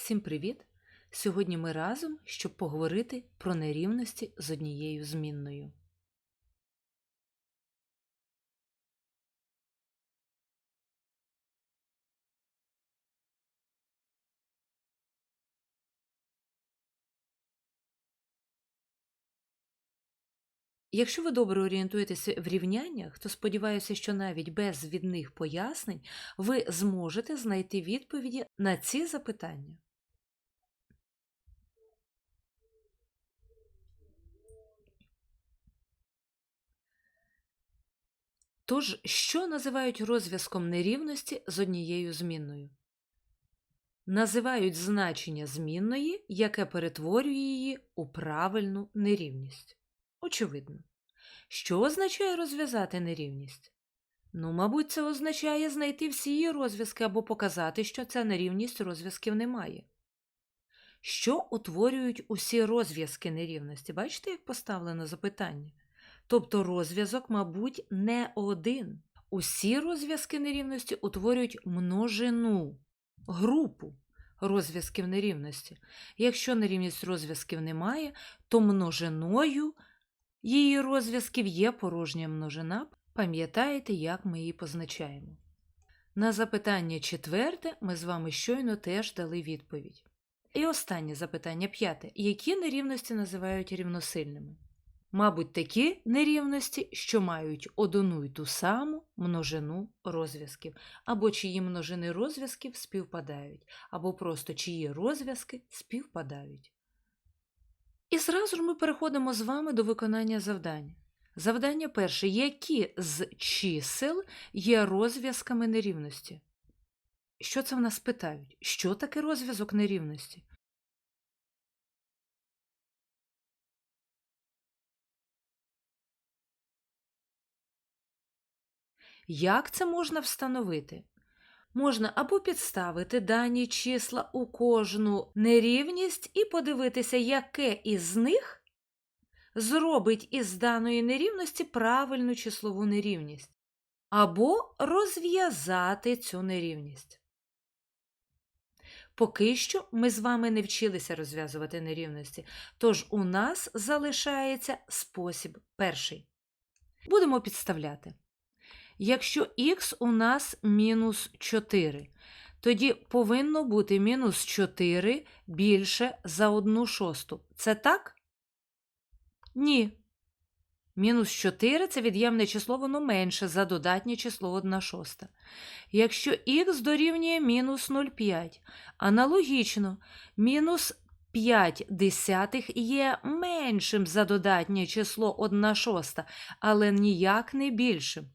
Всім привіт! Сьогодні ми разом, щоб поговорити про нерівності з однією змінною. Якщо ви добре орієнтуєтеся в рівняннях, то сподіваюся, що навіть без відних пояснень ви зможете знайти відповіді на ці запитання. Тож, що називають розв'язком нерівності з однією змінною? Називають значення змінної, яке перетворює її у правильну нерівність. Очевидно. Що означає розв'язати нерівність? Ну, мабуть, це означає знайти всі її розв'язки або показати, що ця нерівність розв'язків немає. Що утворюють усі розв'язки нерівності? Бачите, як поставлено запитання? Тобто розв'язок, мабуть, не один. Усі розв'язки нерівності утворюють множину, групу розв'язків нерівності. Якщо нерівність розв'язків немає, то множиною її розв'язків є порожня множина. Пам'ятаєте, як ми її позначаємо. На запитання четверте ми з вами щойно теж дали відповідь. І останнє запитання п'яте. Які нерівності називають рівносильними? Мабуть, такі нерівності, що мають одну й ту саму множину розв'язків, або чиї множини розв'язків співпадають, або просто чиї розв'язки співпадають. І зразу ж ми переходимо з вами до виконання завдання. Завдання перше. Які з чисел є розв'язками нерівності? Що це в нас питають? Що таке розв'язок нерівності? Як це можна встановити? Можна або підставити дані числа у кожну нерівність і подивитися, яке із них зробить із даної нерівності правильну числову нерівність, або розв'язати цю нерівність. Поки що ми з вами не вчилися розв'язувати нерівності, тож у нас залишається спосіб перший. Будемо підставляти. Якщо х у нас мінус 4, тоді повинно бути мінус 4 більше за 1 шосту. Це так? Ні. Мінус 4 це від'ємне число, воно менше за додатнє число 1 шоста. Якщо х дорівнює мінус 0,5, аналогічно, мінус 5 десятих є меншим за додатнє число 1 шоста, але ніяк не більшим.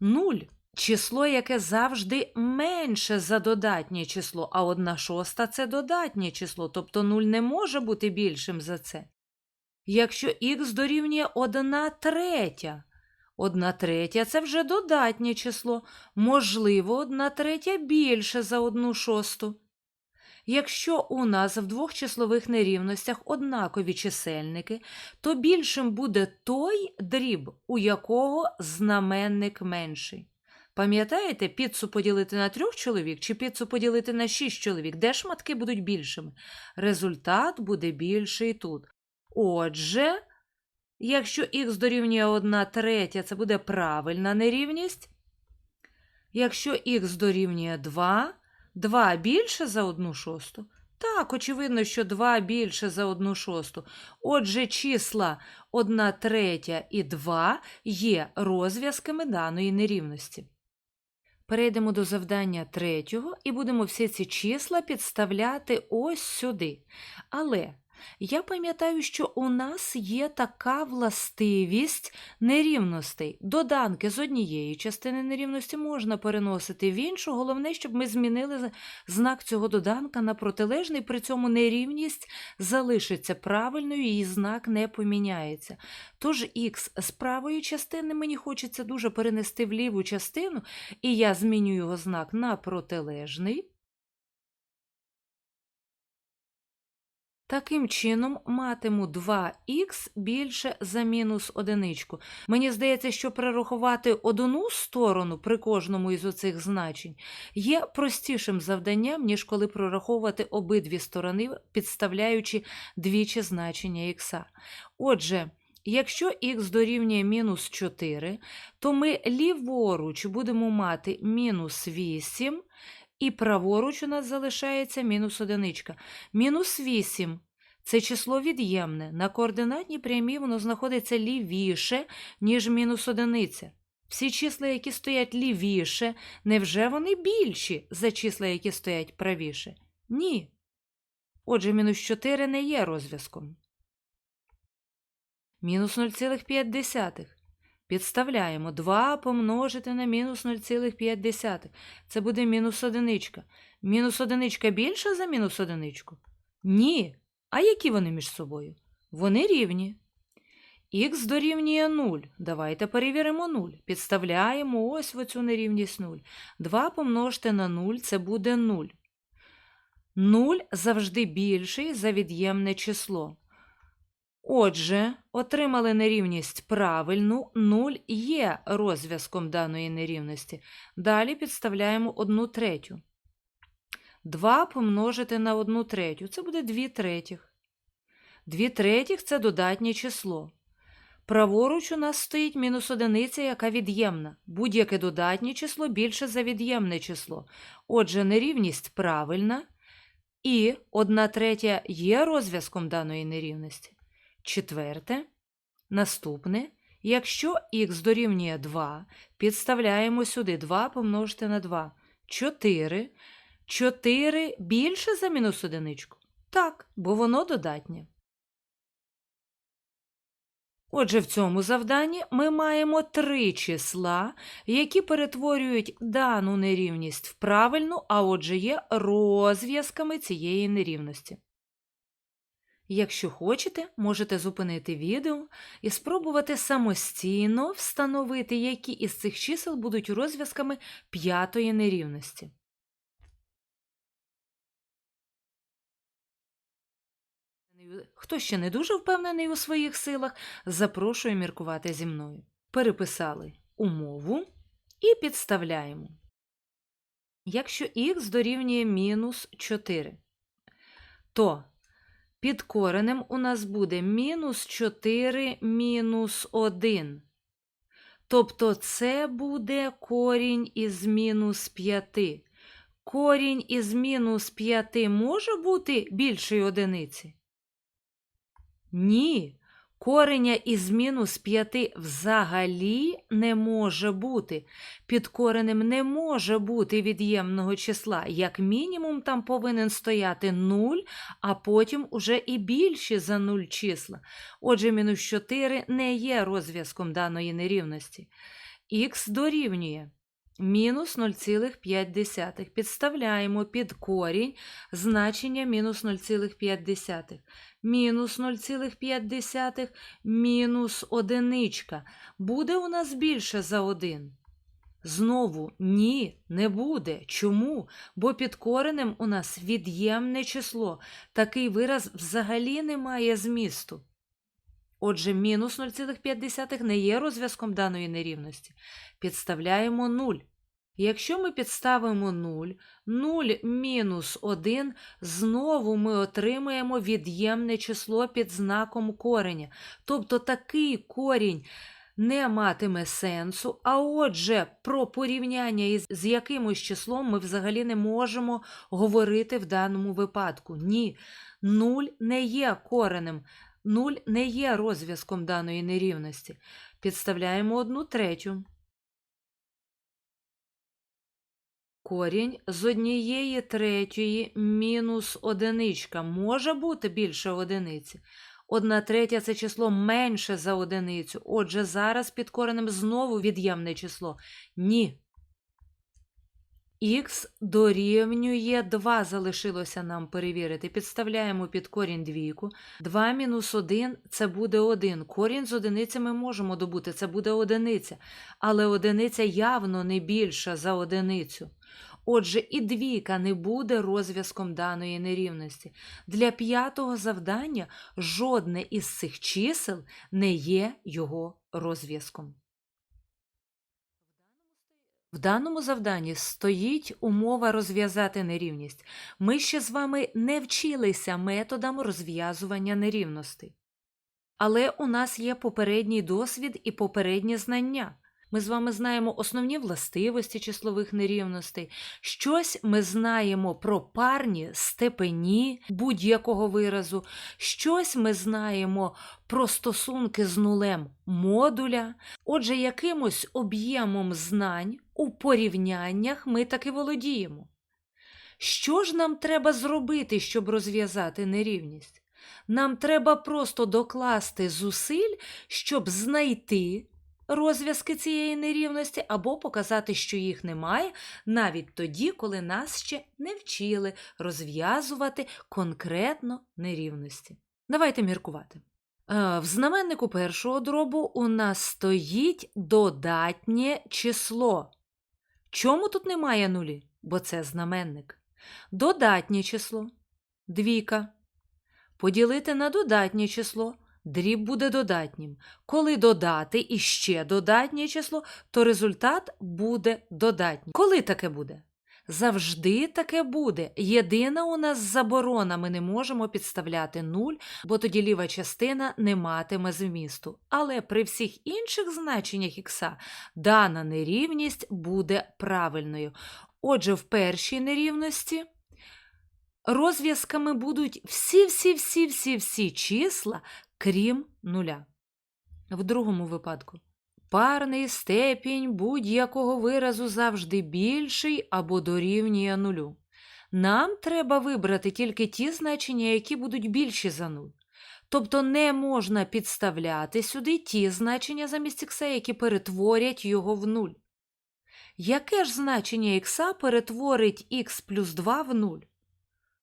0 число, яке завжди менше за додатнє число, а 1 шоста це додатнє число, тобто 0 не може бути більшим за це. Якщо х дорівнює 1 третя, 1 третя це вже додатнє число, можливо, 1 третя більше за 1 шосту. Якщо у нас в двох числових нерівностях однакові чисельники, то більшим буде той дріб, у якого знаменник менший. Пам'ятаєте, піцу поділити на трьох чоловік чи піцу поділити на шість чоловік, де шматки будуть більшими? Результат буде більший тут. Отже, якщо х дорівнює 1 третя, це буде правильна нерівність. Якщо х дорівнює 2, 2 більше за 1 шосту? Так, очевидно, що 2 більше за 1 шосту. Отже, числа 1 третя і 2 є розв'язками даної нерівності. Перейдемо до завдання третього і будемо всі ці числа підставляти ось сюди. Але я пам'ятаю, що у нас є така властивість нерівностей. Доданки з однієї частини нерівності можна переносити в іншу. Головне, щоб ми змінили знак цього доданка на протилежний, при цьому нерівність залишиться правильною, її знак не поміняється. Тож х з правої частини мені хочеться дуже перенести в ліву частину, і я змінюю його знак на протилежний. Таким чином, матиму 2х більше за мінус одиничку. Мені здається, що прорахувати одну сторону при кожному із оцих значень є простішим завданням, ніж коли прораховувати обидві сторони, підставляючи двічі значення х. Отже, якщо х дорівнює мінус 4, то ми ліворуч будемо мати мінус 8, і праворуч у нас залишається мінус одиничка. Мінус 8 – це число від'ємне. На координатній прямій воно знаходиться лівіше, ніж мінус одиниця. Всі числа, які стоять лівіше, невже вони більші за числа, які стоять правіше? Ні. Отже, мінус 4 не є розв'язком. Мінус 0,5. Підставляємо 2 помножити на мінус 0,5. Це буде мінус одиничка. Мінус одиничка більша за мінус одиничку? Ні. А які вони між собою? Вони рівні. Х дорівнює 0. Давайте перевіримо 0. Підставляємо ось в оцю нерівність 0. 2 помножити на 0 це буде 0. 0 завжди більший за від'ємне число. Отже, отримали нерівність правильну, 0 є розв'язком даної нерівності. Далі підставляємо 1 третю. 2 помножити на 1 третю. Це буде 2 третіх. 2 третіх – це додатнє число. Праворуч у нас стоїть мінус одиниця, яка від'ємна. Будь-яке додатнє число більше за від'ємне число. Отже, нерівність правильна. І 1 третя є розв'язком даної нерівності. Четверте. Наступне. Якщо х дорівнює 2, підставляємо сюди 2 помножити на 2. 4. 4 більше за мінус одиничку? Так, бо воно додатнє. Отже, в цьому завданні ми маємо три числа, які перетворюють дану нерівність в правильну, а отже є розв'язками цієї нерівності. Якщо хочете, можете зупинити відео і спробувати самостійно встановити, які із цих чисел будуть розв'язками п'ятої нерівності. Хто ще не дуже впевнений у своїх силах, запрошую міркувати зі мною. Переписали умову і підставляємо. Якщо х дорівнює мінус 4, то під коренем у нас буде мінус 4 мінус 1. Тобто це буде корінь із мінус 5. Корінь із мінус 5 може бути більшої одиниці? Ні. Кореня із мінус 5 взагалі не може бути. Під коренем не може бути від'ємного числа. Як мінімум, там повинен стояти 0, а потім уже і більші за 0 числа. Отже, мінус 4 не є розв'язком даної нерівності. Х дорівнює мінус 0,5. Підставляємо під корінь значення мінус 0,5 мінус 0,5 мінус одиничка. Буде у нас більше за 1? Знову ні, не буде. Чому? Бо під коренем у нас від'ємне число. Такий вираз взагалі не має змісту. Отже, мінус 0,5 не є розв'язком даної нерівності. Підставляємо 0. Якщо ми підставимо 0, 0 мінус 1, знову ми отримаємо від'ємне число під знаком кореня. Тобто такий корінь не матиме сенсу, а отже, про порівняння із з якимось числом ми взагалі не можемо говорити в даному випадку. Ні, 0 не є коренем, 0 не є розв'язком даної нерівності. Підставляємо 1 третю. Корінь з однієї третьої мінус одиничка може бути більше одиниці. Одна третя це число менше за одиницю. Отже, зараз під коренем знову від'ємне число. Ні. Х дорівнює 2 залишилося нам перевірити. Підставляємо під корінь двійку. 2 мінус 1 це буде 1. Корінь з одиниці ми можемо добути, це буде одиниця. Але одиниця явно не більша за одиницю. Отже, і двійка не буде розв'язком даної нерівності. Для п'ятого завдання жодне із цих чисел не є його розв'язком. В даному завданні стоїть умова розв'язати нерівність. Ми ще з вами не вчилися методам розв'язування нерівностей. Але у нас є попередній досвід і попередні знання. Ми з вами знаємо основні властивості числових нерівностей. Щось ми знаємо про парні степені будь-якого виразу, щось ми знаємо про стосунки з нулем модуля. Отже, якимось об'ємом знань у порівняннях ми таки володіємо. Що ж нам треба зробити, щоб розв'язати нерівність? Нам треба просто докласти зусиль, щоб знайти розв'язки цієї нерівності або показати, що їх немає, навіть тоді, коли нас ще не вчили розв'язувати конкретно нерівності. Давайте міркувати. Е, В знаменнику першого дробу у нас стоїть додатнє число. Чому тут немає нулі? Бо це знаменник. Додатнє число двійка. Поділити на додатнє число дріб буде додатнім. Коли додати іще додатнє число, то результат буде додатній. Коли таке буде? Завжди таке буде. Єдина у нас заборона, ми не можемо підставляти нуль, бо тоді ліва частина не матиме змісту. Але при всіх інших значеннях ікса дана нерівність буде правильною. Отже, в першій нерівності розв'язками будуть всі-всі-всі-всі-всі числа, крім нуля. В другому випадку парний степінь будь-якого виразу завжди більший або дорівнює нулю. Нам треба вибрати тільки ті значення, які будуть більші за нуль. Тобто не можна підставляти сюди ті значення замість ікса, які перетворять його в нуль. Яке ж значення ікса перетворить х плюс 2 в нуль?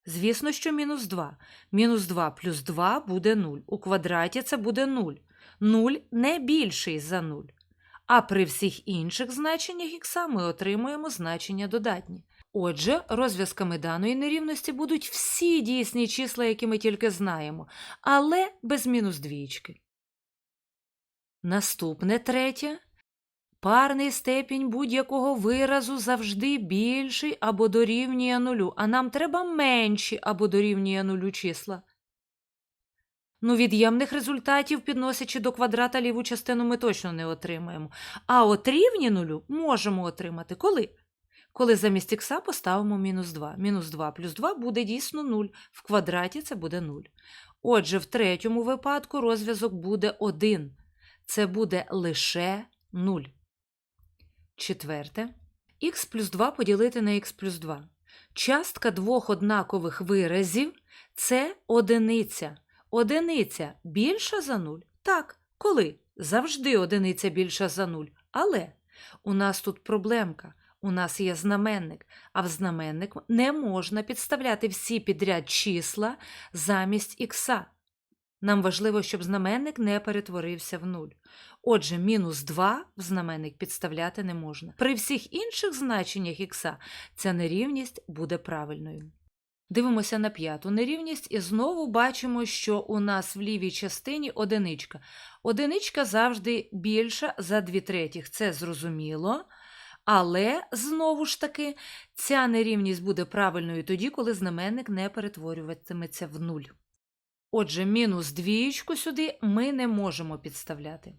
Звісно, що мінус 2. Мінус 2 плюс 2 буде 0. У квадраті це буде 0. 0 не більший за 0. А при всіх інших значеннях х ми отримуємо значення додатні. Отже, розв'язками даної нерівності будуть всі дійсні числа, які ми тільки знаємо, але без мінус двічки. Наступне третє. Парний степінь будь-якого виразу завжди більший або дорівнює нулю, а нам треба менші або дорівнює нулю числа. Ну, від'ємних результатів, підносячи до квадрата ліву частину, ми точно не отримаємо. А от рівні нулю можемо отримати коли? Коли замість х поставимо мінус 2. Мінус 2 плюс 2 буде дійсно 0. В квадраті це буде 0. Отже, в третьому випадку розв'язок буде 1. Це буде лише 0. Четверте. х плюс 2 поділити на х плюс 2. Частка двох однакових виразів – це одиниця. Одиниця більша за 0? Так. Коли? Завжди одиниця більша за 0. Але у нас тут проблемка. У нас є знаменник, а в знаменник не можна підставляти всі підряд числа замість ікса. Нам важливо, щоб знаменник не перетворився в нуль. Отже, мінус 2 в знаменник підставляти не можна. При всіх інших значеннях х ця нерівність буде правильною. Дивимося на п'яту нерівність і знову бачимо, що у нас в лівій частині одиничка. Одиничка завжди більша за 2 третіх, це зрозуміло. Але, знову ж таки, ця нерівність буде правильною тоді, коли знаменник не перетворюватиметься в нуль. Отже, мінус двієчку сюди ми не можемо підставляти.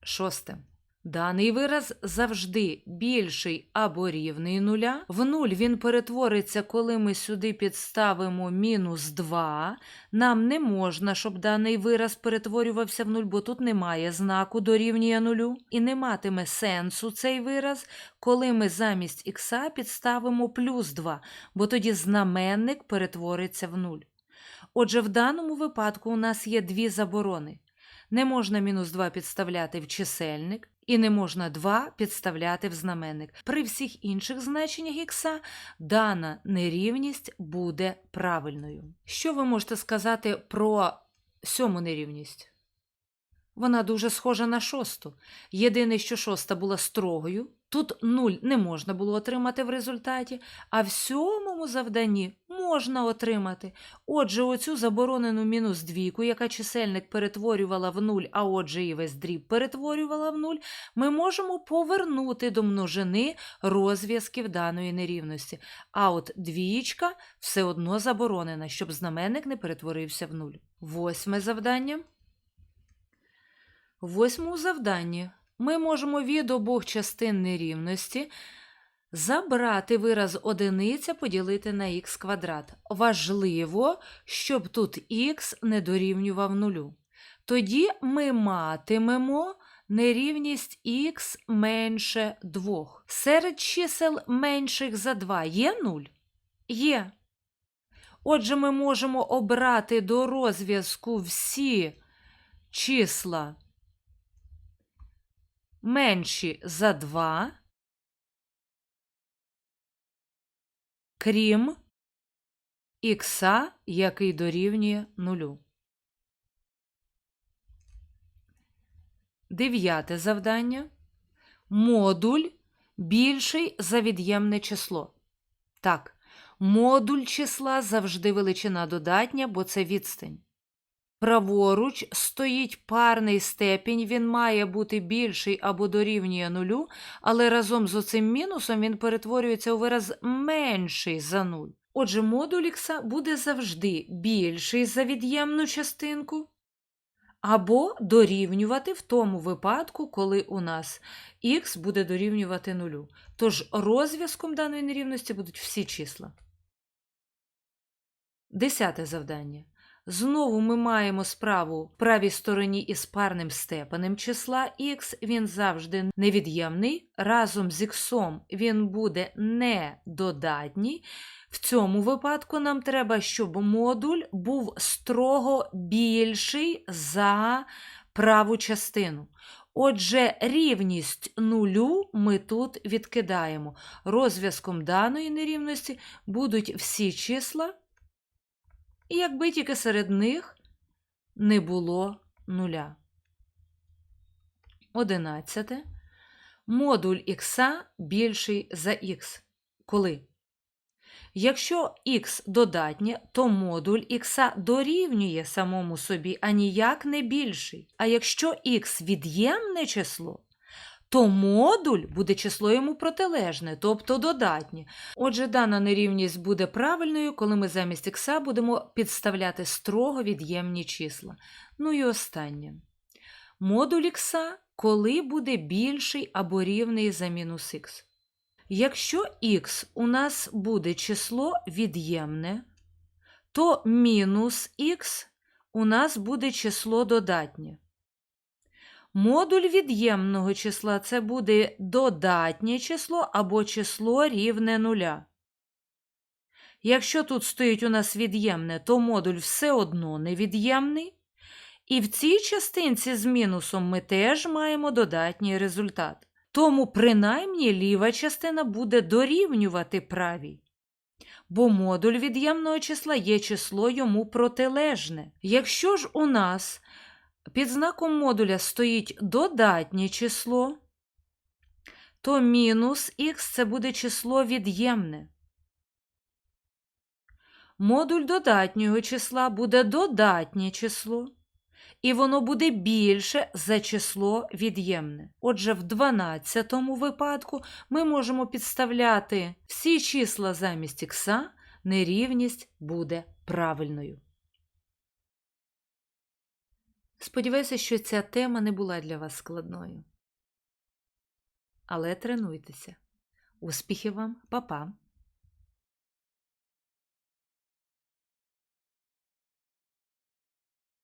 Шосте. Даний вираз завжди більший або рівний нуля. В нуль він перетвориться, коли ми сюди підставимо мінус 2. Нам не можна, щоб даний вираз перетворювався в нуль, бо тут немає знаку дорівнює нулю. І не матиме сенсу цей вираз, коли ми замість х підставимо плюс 2, бо тоді знаменник перетвориться в нуль. Отже, в даному випадку у нас є дві заборони. Не можна мінус 2 підставляти в чисельник, і не можна 2 підставляти в знаменник. При всіх інших значеннях х дана нерівність буде правильною. Що ви можете сказати про сьому нерівність? Вона дуже схожа на шосту. Єдине, що шоста була строгою, Тут 0 не можна було отримати в результаті, а в сьомому завданні можна отримати. Отже, оцю заборонену мінус двійку, яка чисельник перетворювала в 0, а отже і весь дріб перетворювала в 0, ми можемо повернути до множини розв'язків даної нерівності. А от двієчка все одно заборонена, щоб знаменник не перетворився в 0. Восьме завдання. В восьмому завданні ми можемо від обох частин нерівності забрати вираз одиниця поділити на х квадрат. Важливо, щоб тут х не дорівнював нулю. Тоді ми матимемо нерівність х менше 2. Серед чисел менших за 2 є 0? Є. Отже, ми можемо обрати до розв'язку всі числа менші за 2, крім х, який дорівнює нулю. Дев'яте завдання. Модуль більший за від'ємне число. Так, модуль числа завжди величина додатня, бо це відстань. Праворуч стоїть парний степінь, він має бути більший або дорівнює нулю, але разом з оцим мінусом він перетворюється у вираз менший за нуль. Отже, модуль х буде завжди більший за від'ємну частинку, або дорівнювати в тому випадку, коли у нас х буде дорівнювати нулю. Тож розв'язком даної нерівності будуть всі числа. Десяте завдання. Знову ми маємо справу в правій стороні із парним степенем числа х, він завжди невід'ємний. Разом з х він буде недодатній. В цьому випадку нам треба, щоб модуль був строго більший за праву частину. Отже, рівність нулю ми тут відкидаємо. Розв'язком даної нерівності будуть всі числа і якби тільки серед них не було нуля. Одинадцяте. Модуль х більший за х. Коли? Якщо х додатнє, то модуль х дорівнює самому собі, а ніяк не більший. А якщо х від'ємне число, то модуль буде число йому протилежне, тобто додатнє. Отже, дана нерівність буде правильною, коли ми замість х будемо підставляти строго від'ємні числа. Ну і останнє. Модуль х, коли буде більший або рівний за мінус х. Якщо х у нас буде число від'ємне, то мінус х у нас буде число додатнє. Модуль від'ємного числа це буде додатнє число або число рівне нуля. Якщо тут стоїть у нас від'ємне, то модуль все одно невід'ємний. І в цій частинці з мінусом ми теж маємо додатній результат. Тому принаймні ліва частина буде дорівнювати правій. Бо модуль від'ємного числа є число йому протилежне. Якщо ж у нас під знаком модуля стоїть додатнє число, то мінус х це буде число від'ємне. Модуль додатнього числа буде додатнє число, і воно буде більше за число від'ємне. Отже, в 12 випадку ми можемо підставляти всі числа замість х, нерівність буде правильною. Сподіваюся, що ця тема не була для вас складною. Але тренуйтеся. Успіхів вам, Па-па!